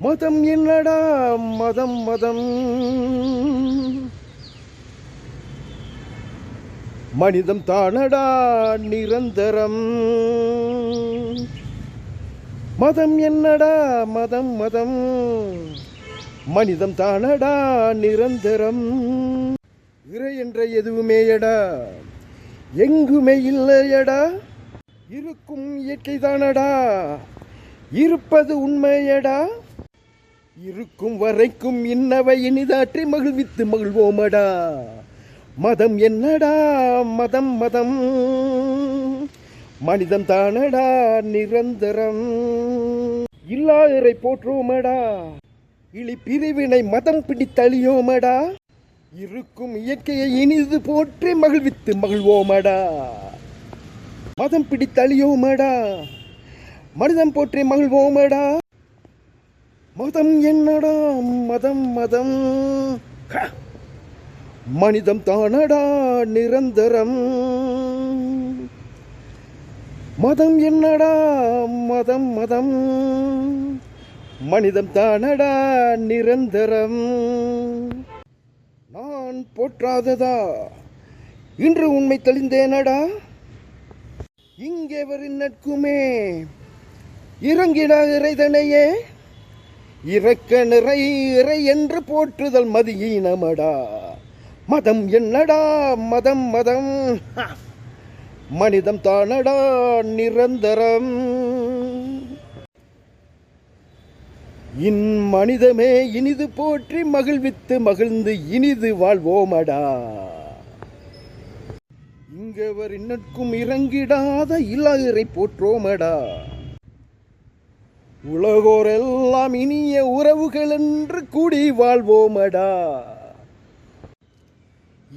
மதம் என்னடா மதம் மதம்? மனிதம் தானடா நிரந்தரம்? மதம் என்னடா மதம் மதம்? மனிதம் தானடா நிரந்தரம்? இறை என்ற எதுவுமேயடா? எங்குமே இல்லையடா? இருக்கும் இயற்கை தானடா? இருப்பது உண்மையடா? இருக்கும் வரைக்கும் இன்னவை இனிதாற்றி மகிழ்வித்து மகிழ்வோமடா. மதம் என்னடா? மதம் மதம். மனிதம் தானடா? நிரந்தரம். இல்லாதரை போற்றுவோமடா. இழி பிரிவினை மதம் பிடித்தழியோமடா இருக்கும் இயற்கையை இனிது போற்றி மகிழ்வித்து மகிழ்வோமடா. மதம் பிடித்தழியோமடா மனிதம் போற்றி மகிழ்வோமடா. மதம் என்னடா? மதம் மதம். மனிதம் தானடா நிரந்தரம். மதம் என்னடா? மதம் மதம். மனிதம் தானடா நிரந்தரம். நான் போற்றாததா? இன்று உண்மை தெளிந்தேனடா? இங்கே வரும் நட்குமே இறங்கிடா இறைதனையே? இறக்க நிறை இறை என்று போற்றுதல் மதியினமடா. மதம் என்னடா? மதம் மதம். மனிதம் தானடா? நிரந்தரம். இன் மனிதமே இனிது போற்றி மகிழ்வித்து மகிழ்ந்து இனிது வாழ்வோமடா. இங்கவர் இன்னற்கும் இறங்கிடாத இலாயரை போற்றோமடா. உலகோரெல்லாம் இனிய உறவுகள் என்று கூடி வாழ்வோமடா.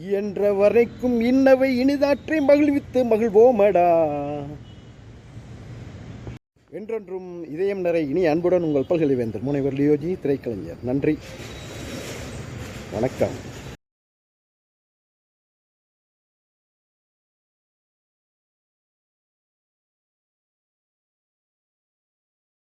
என்ற வரைக்கும் இன்னவை இனிதாற்றை மகிழ்வித்து மகிழ்வோமடா. என்றென்றும் இதயம் நிறை இனி அன்புடன் உங்கள் பல்கலைவேந்தர் முனைவர் லியோஜி திரைக்கலைஞர். நன்றி. வணக்கம்.